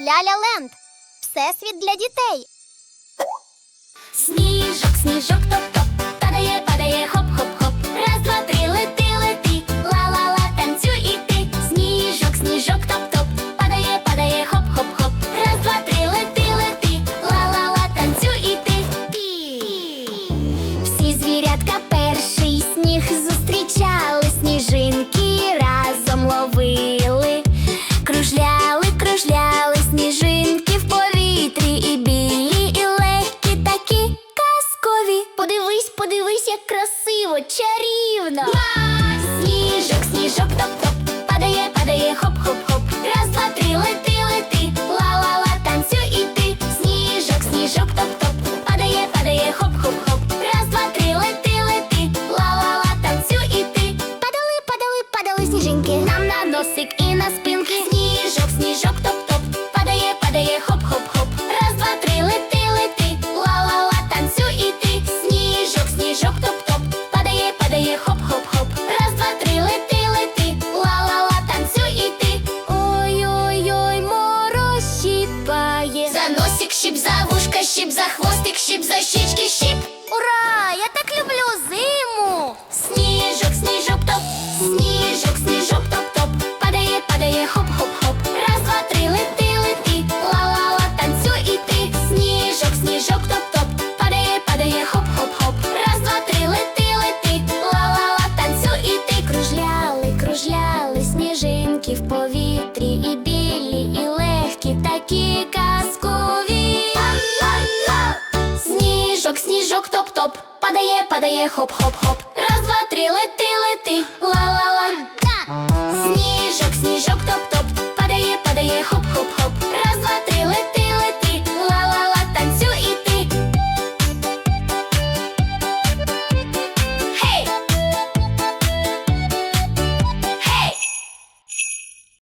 Ляля Ленд. Всесвіт для дітей. Сніжок, сніжок, топ-топ, падає, падає, хоп-хоп-хоп. Раз, два, три, лети, лети. Ла-ла-ла, танцюй і ти. Сніжок, сніжок, топ-топ, падає, падає, хоп-хоп-хоп. Раз, два, три, лети, лети. Ла-ла-ла, танцюй і ти. Всі звірятка перший сніг зустрічав. красиво, чарівно. Ла! Сніжок, сніжок, топ-топ сніжок, сніжок, топ-топ, падає, падає, хоп-хоп-хоп. Раз, два, три, лети, лети, ла-ла-ла.